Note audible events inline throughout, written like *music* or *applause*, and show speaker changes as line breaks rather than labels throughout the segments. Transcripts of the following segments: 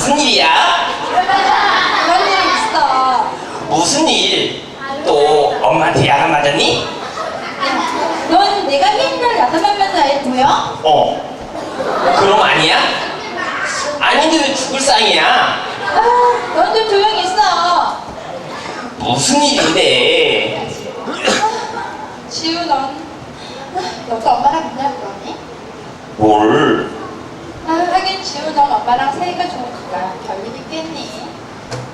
무슨 일이야?
그런 일이 있어.
무슨 일? 또 엄마한테 야단 맞았니?
넌 내가 맨날 야단하면서 애 보여?
어 그럼 아니야? 아닌데 왜 죽을 상이야?
아, 넌좀 조용히 있어.
무슨 일인데?
지우, 넌 너도 엄마랑 맨날 그러니?
뭘?
아, 하긴 지우, 넌 엄마랑 사이가 좋으니까 별일 있겠니?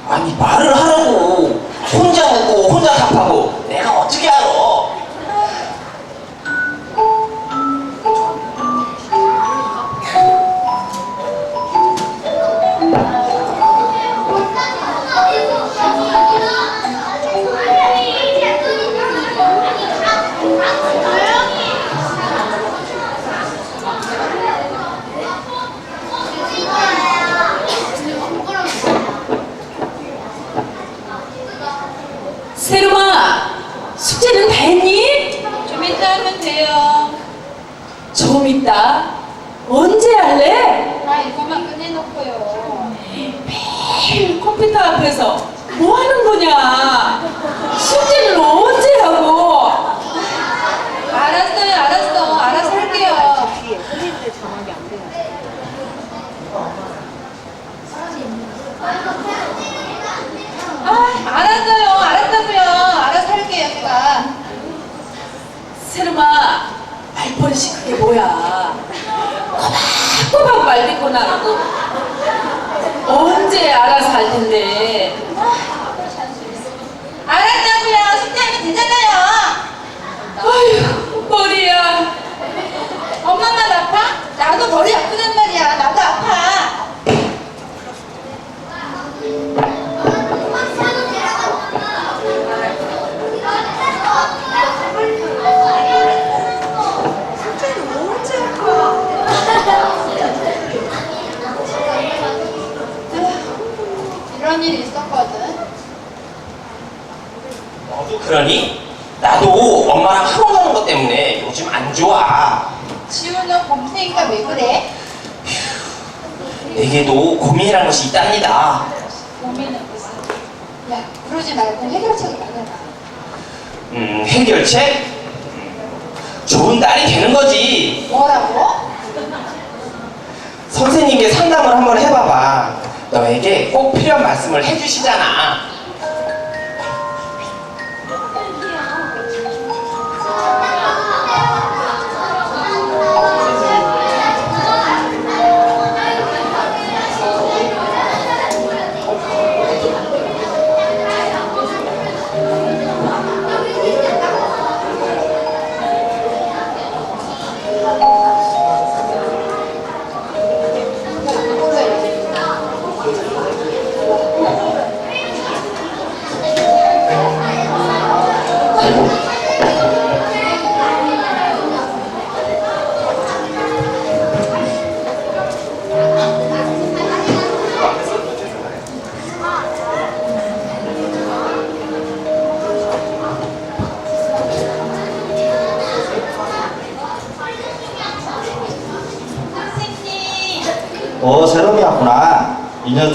아니 말을 하
앞에서 뭐 하는 거냐? 숙제는 언제 하고?
알았어요, 알았어. 알아서 할게요. 아, 알았어요. 알았다고요. 알아서 할게요, 제가.
세롬아, 말버릇이 그게 뭐야? 꼬박꼬박 말 듣고 나라고. 언제 알아서 할 텐데.
알았다고요. 숙제하면 되잖아요.
아휴, 머리야.
엄마만 아파? 나도 머리 아프단 말이야. 나도 아파.
그러니? 나도 엄마랑 하루 가는 것 때문에 요즘 안 좋아.
지우는 범생이가 왜 그래?
내게도 고민이란 것이 있답니다.
고민은 무슨? 야, 그러지 말고 해결책을 마련하.
음, 해결책? 음, 좋은 딸이 되는 거지.
뭐라고?
선생님께 상담을 한번 해봐봐. 너에게 꼭 필요한 말씀을 해주시잖아.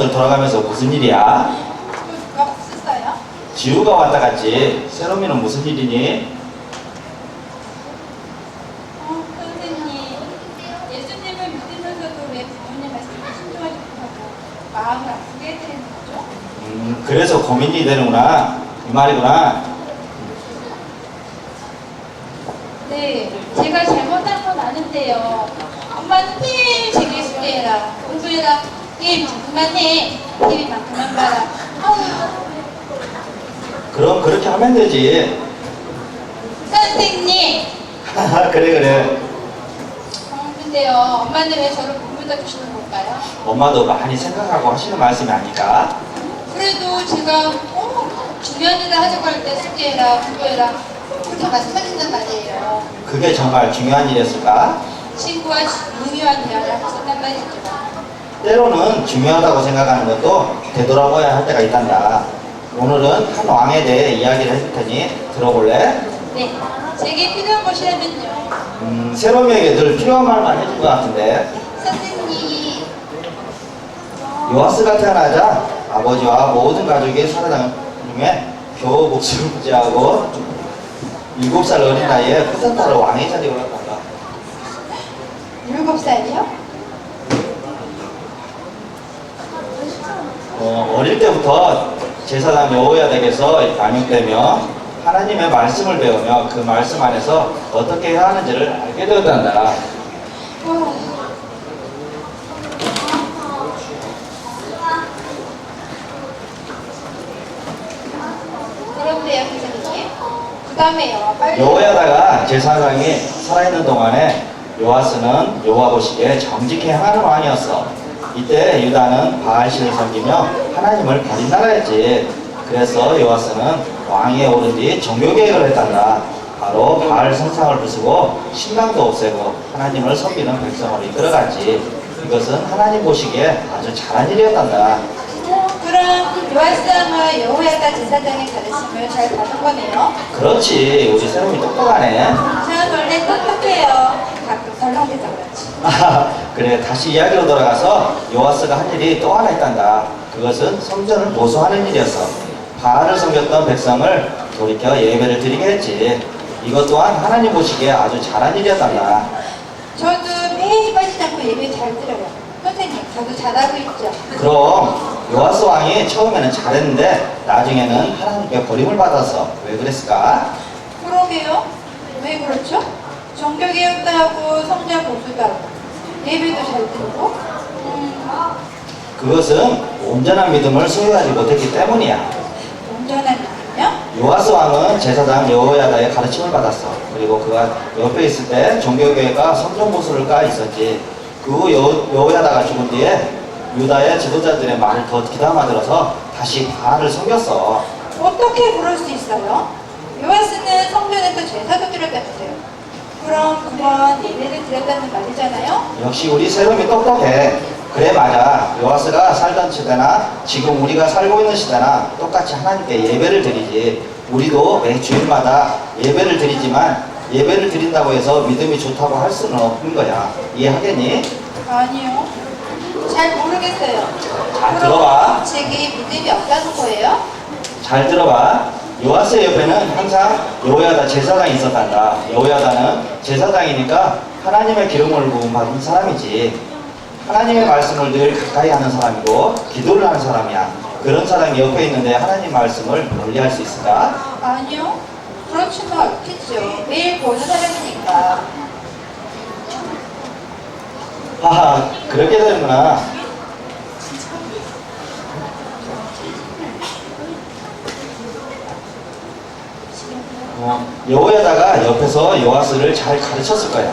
이 녀석들 돌아가면서 무슨 일이야?
누가 없었어요?
지우가 왔다 갔지. 새롬이는 무슨 일이니?
어, 선생님, 예수님을 믿으면서도 왜 부모님 말씀에 순종하지 못하고 마음을 아프게 해드리는 거죠?
음, 그래서 고민이 되는구나. 이 말이구나.
네, 제가 잘못한 건 아는데요. 엄마는 매일 제게 숙제해라, 공부해라, 게임만큼만 해, TV만큼만 봐라. 아우,
그럼 그렇게 하면 되지.
선생님, *laughs*
그래, 그래.
어, 근데요, 엄마는 왜 저를 공부다 주시는 걸까요?
엄마도 많이 생각하고 하시는 말씀이 아닐까?
그래도 제가 꼭 중요한 일을 하자고 할 때 숙제해라, 공부해라, 그렇게 말씀하신단 말이에요.
그게 정말 중요한 일이었을까?
친구와 유의한 대화를 있었단 말이죠.
때로는 중요하다고 생각하는 것도 되돌아봐야 할 때가 있단다. 오늘은 한 왕에 대해 이야기를 해줄 테니 들어볼래?
네. 제게 필요한 것이라면요.
음, 세롬이에게 늘 필요한 말만 해준 것 같은데
선생님.
요하스가 태어나자 아버지와 모든 가족이 살아난 중에 겨우 목숨을 부지하고 일곱 살 어린 나이에 쿠데타로 왕의 자리에 올랐단다.
일곱 살이요?
어, 어릴 때부터 제사장 여호야댁에서 양육되며 하나님의 말씀을 배우며 그 말씀 안에서 어떻게 해야 하는지를 알게 되었단다.
와. 그런데요, 선생님. 그 다음에요.
여호야다가 제사장이 살아있는 동안에 요아스는 여호와 보시기에 정직히 행하는 왕이었어. 이때 유다는 바알신을 섬기며 하나님을 버린 나라였지. 그래서 요아스는 왕위에 오른 뒤 종교 개혁을 했단다. 바로 바알 성상을 부수고 신당도 없애고 하나님을 섬기는 백성을 이끌어갔지. 이것은 하나님 보시기에 아주 잘한 일이었단다.
그럼 요한스왕과 여호야다 제사장의 가르침을 잘 받은 거네요.
그렇지. 우리 새롬이 똑똑하네.
저는 원래 똑똑해요. 가끔 그렇지.
아, *laughs* 그래 다시 이야기로 돌아가서 요아스가 한 일이 또 하나 있단다. 그것은 성전을 보수하는 일이었어. 바알을 섬겼던 백성을 돌이켜 예배를 드리게 했지. 이것 또한 하나님 보시기에 아주 잘한 일이었단다.
저도 매일 빠지지 않고 예배 잘 드려요. 선생님, 저도 잘하고 있죠.
그럼 요아스 왕이 처음에는 잘했는데 나중에는 하나님께 버림을 받았어. 왜 그랬을까?
그러게요. 왜 그렇죠? 종교개혁도 하고 성전 보수도 하고 예배도 잘 드리고 음,
그것은 온전한 믿음을 소유하지 못했기 때문이야.
온전한 믿음요?
요아스 왕은 제사장 여호야다의 가르침을 받았어. 그리고 그가 옆에 있을 때 종교교회가 성전보수를 까 있었지. 그 후 여호야다가 죽은 뒤에 유다의 지도자들의 말을 더 귀담아 들어서 다시 바알을 섬겼어.
어떻게 그럴 수 있어요? 요하스는 성전에서 제사도 드렸다면서요. 그럼 그건 예배를 드렸다는 말이잖아요?
역시 우리 세롬이 똑똑해. 그래 맞아. 요아스가 살던 시대나 지금 우리가 살고 있는 시대나 똑같이 하나님께 예배를 드리지. 우리도 매 주일마다 예배를 드리지만 예배를 드린다고 해서 믿음이 좋다고 할 수는 없는 거야. 이해하겠니?
아니요. 잘 모르겠어요.
자,
그럼
들어봐.
제게 믿음이 없다는 거예요?
잘 들어봐. 요아스 옆에는 항상 여호야다 제사장이 있었단다. 여호야다는 제사장이니까 하나님의 기름을 부음 받은 사람이지. 하나님의 말씀을 늘 가까이 하는 사람이고 기도를 하는 사람이야. 그런 사람이 옆에 있는데 하나님 말씀을 멀리할 수 있을까?
아니요. 그렇지는 않겠죠. 매일 보는 사람이니까.
하하, 그렇게 되는구나. 여호야다가 옆에서 요아스를 잘 가르쳤을 거야.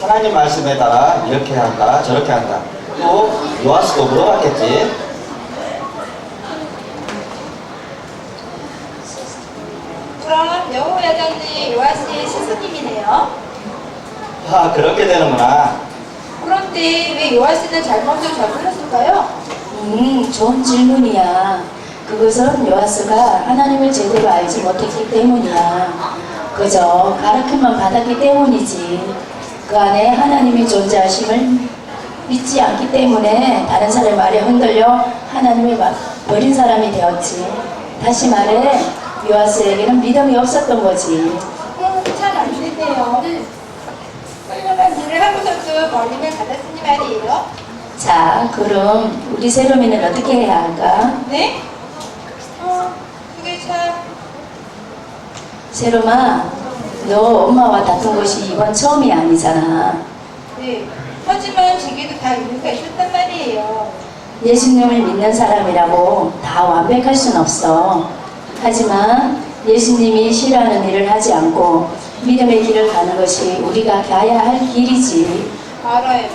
하나님 말씀에 따라 이렇게 한다, 저렇게 한다. 또 요아스도 물어봤겠지.
그럼 여호야자는 요아스의 스승님이네요.
하, 그렇게 되는구나.
그런데 왜 요아스는 잘못을 저질렀을까요?
음, 좋은 질문이야. 그것은 요아스가 하나님을 제대로 알지 못했기 때문이야. 그저 가르침만 받았기 때문이지. 그 안에 하나님이 존재하심을 믿지 않기 때문에 다른 사람의 말에 흔들려 하나님을 막 버린 사람이 되었지. 다시 말해, 요아스에게는 믿음이 없었던 거지.
음, 참안 되네요. 훌륭한 일을 하고서도 벌림을 받았으니 말이에요.
자, 그럼 우리 세롬이는 어떻게 해야 할까?
네? 어, 그게 참...
세롬아, 너 엄마와 다툰 것이 이번 처음이 아니잖아.
네. 하지만 제게도 다 이유가 있었단 말이에요.
예수님을 믿는 사람이라고 다 완벽할 순 없어. 하지만 예수님이 싫어하는 일을 하지 않고 믿음의 길을 가는 것이 우리가 가야 할 길이지.
알아요.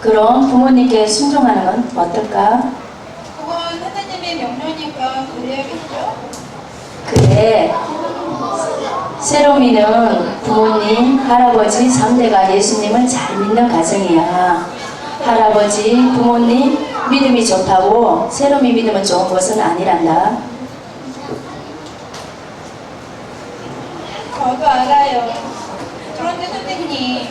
그럼 부모님께 순종하는 건 어떨까?
그건 하나님의 명령이니까 그래야겠죠?
그래. 세롬이는 부모님, 할아버지, 3대가 예수님을 잘 믿는 가정이야. 할아버지, 부모님 믿음이 좋다고 새롬이 믿으면 좋은 것은 아니란다.
저도 알아요. 그런데 선생님,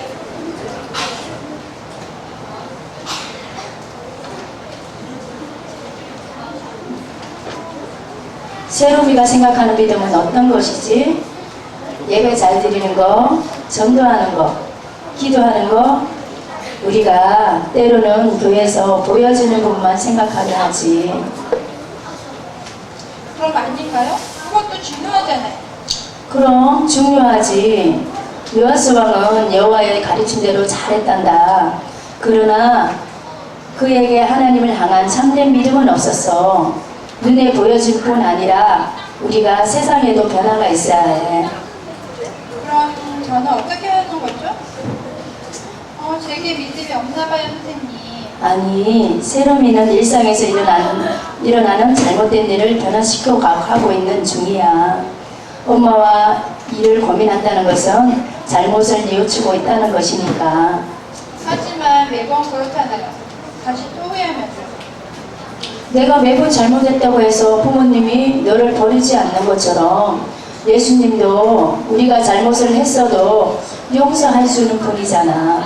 새롬이가 생각하는 믿음은 어떤 것이지? 예배 잘 드리는 거, 전도하는 거, 기도하는 거, 우리가 때로는 교회에서 보여주는 것만 생각하게 하지.
그럼 아닌가요? 그것도 중요하잖아요.
그럼 중요하지. 요하스 왕은 여호와의 가르침대로 잘했단다. 그러나 그에게 하나님을 향한 참된 믿음은 없었어. 눈에 보여질 뿐 아니라 우리가 세상에도 변화가 있어야 해.
저는 어떻게 하는 거죠? 어, 제게 믿음이 없나 봐요, 선생님.
아니, 세롬이는 일상에서 일어나는, 일어나는 잘못된 일을 변화시켜 가고 있는 중이야. 엄마와 일을 고민한다는 것은 잘못을 뉘우치고 있다는 것이니까.
하지만 매번 그렇잖아요. 다시 또 후회하면서.
내가 매번 잘못했다고 해서 부모님이 너를 버리지 않는 것처럼 예수님도 우리가 잘못을 했어도 용서할 수 있는 분이잖아.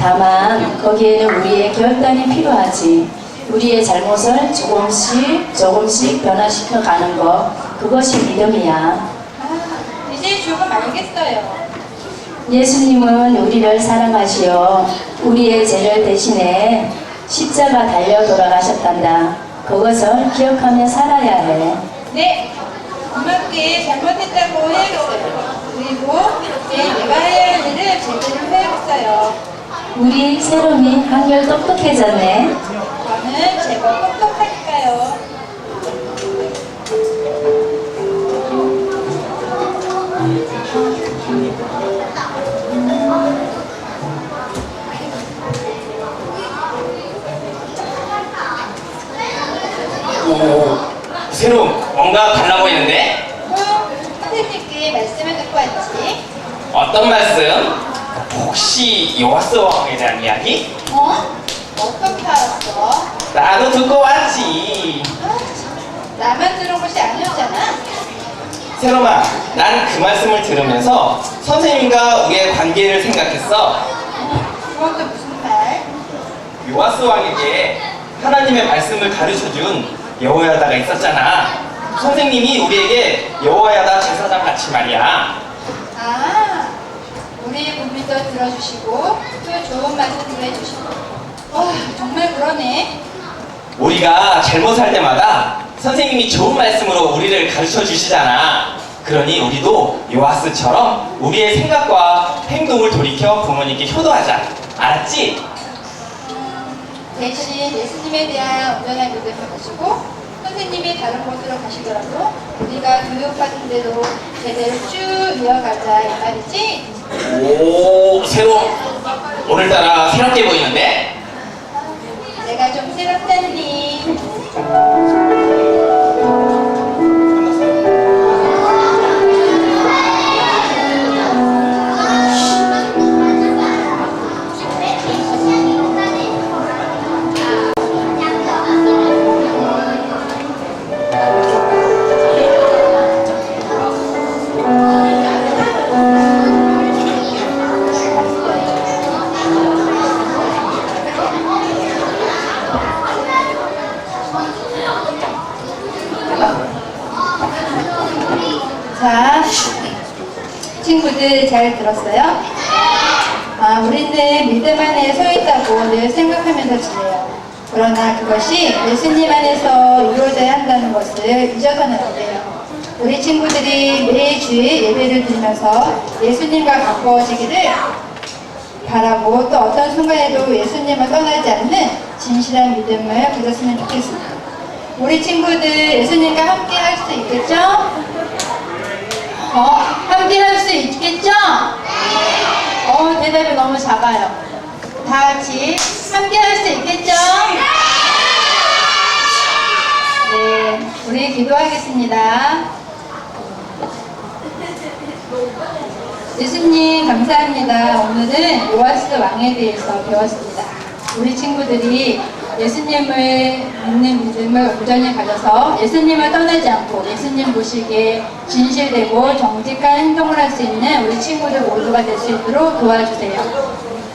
다만 거기에는 우리의 결단이 필요하지. 우리의 잘못을 조금씩 조금씩 변화시켜 가는 것 그것이 믿음이야.
아, 이제 조금 알겠어요.
예수님은 우리를 사랑하시어 우리의 죄를 대신해 십자가 달려 돌아가셨단다. 그것을 기억하며 살아야 해.
네, 엄마께 잘못했다고 해야겠어요. 그리고 이제 내가 해야 할 일을 제대로 해야겠어요.
우리 새롬이 한결 똑똑해졌네.
저는 제법 똑똑하니까요.
오, 새로 뭔가 달라 보이는데?
어, 선생님께 말씀을 듣고 왔지.
어떤 말씀? 혹시 요하스 왕에 대한 이야기?
어? 어떻게 알았어?
나도 듣고 왔지.
아, 나만 들은 것이 아니었잖아.
세롬아, 난 그 말씀을 들으면서 선생님과 우리의 관계를 생각했어.
그건 또 무슨 말?
요하스 왕에게 하나님의 말씀을 가르쳐준 여호야다가 있었잖아. 선생님이 우리에게 여호야다 제사장 같이 말이야.
아, 우리의 고민도 들어주시고 또 좋은 말씀도 해주시고. 와, 정말 그러네.
우리가 잘못할 때마다 선생님이 좋은 말씀으로 우리를 가르쳐 주시잖아. 그러니 우리도 요하스처럼 우리의 생각과 행동을 돌이켜 부모님께 효도하자. 알았지?
대신 예수님에 대한 온전한 믿음을 가지고 선생님이 다른 곳으로 가시더라도 우리가 교육받은 대로 제대로 쭉 이어가자 이 말이지?
오, 새로 오늘따라 새롭게 보이는데?
내가 좀 새롭다니 믿음 안에 서 있다고 늘 생각하면서 지내요. 그러나 그것이 예수님 안에서 이루어져야 한다는 것을 잊어서는 안 돼요. 우리 친구들이 매일 주일 예배를 드리면서 예수님과 가까워지기를 바라고 또 어떤 순간에도 예수님을 떠나지 않는 진실한 믿음을 가졌으면 좋겠습니다. 우리 친구들 예수님과 함께 할 수 있겠죠? 어, 함께 할 수 있겠죠? 어, 대답이 너무 작아요. 다 같이 함께 할 수 있겠죠? 네, 우리 기도하겠습니다. 예수님 감사합니다. 오늘은 요아스 왕에 대해서 배웠습니다. 우리 친구들이 예수님을 믿는 믿음을 온전히 가져서 예수님을 떠나지 않고 예수님 보시기에 진실되고 정직한 행동을 할 수 있는 우리 친구들 모두가 될 수 있도록 도와주세요.